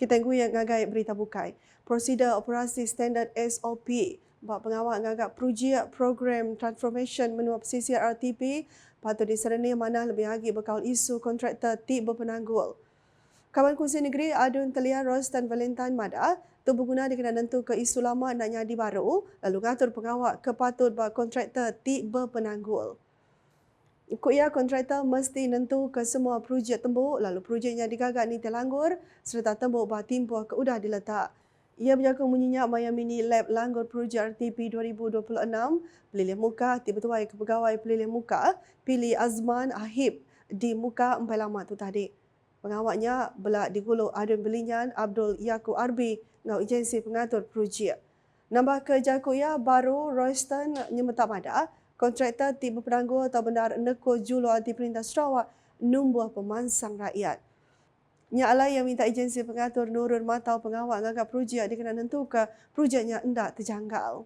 Kita yang ngagai berita bukai. Prosedur operasi standard SOP bak pengawal ngagak projek program transformation menua pesisir RTP patut diserani mana lebih lagi bekal isu kontraktor tip berpenanggul. Kawan Kursi Negeri Adun Telia Rostan Valentine Mada tu berguna dikena nentu ke isu lama nak nyadi baru lalu ngatur pengawal kepatut bak kontraktor tip berpenanggul. Ikut ia kontraktor mesti nentu ke semua projek tembuk lalu projeknya digagak ni telanggur serta tembuk bah timpuh ke udah diletak. Ia berjaga menyenyak Maya Mini Lab Langgur Projek RTP 2026 pelilih muka tiba tuai ke pegawai pelilih muka pilih Azman Ahib di muka empat lama tu tadi. Pengawaknya belak digulung Adun Belinyan Abdul Yaakob Arbi ngau agensi pengatur projek. Nambah ke Jakoya baru Royston nyemetak mada kontraktor tiba penangguh atau bendar neko julu anti perintah Sarawak numbuh pemansang rakyat. Nya alai yang minta agensi pengatur nurun matau pengawal ngagak projek dia kena nentukan projeknya hendak terjanggal.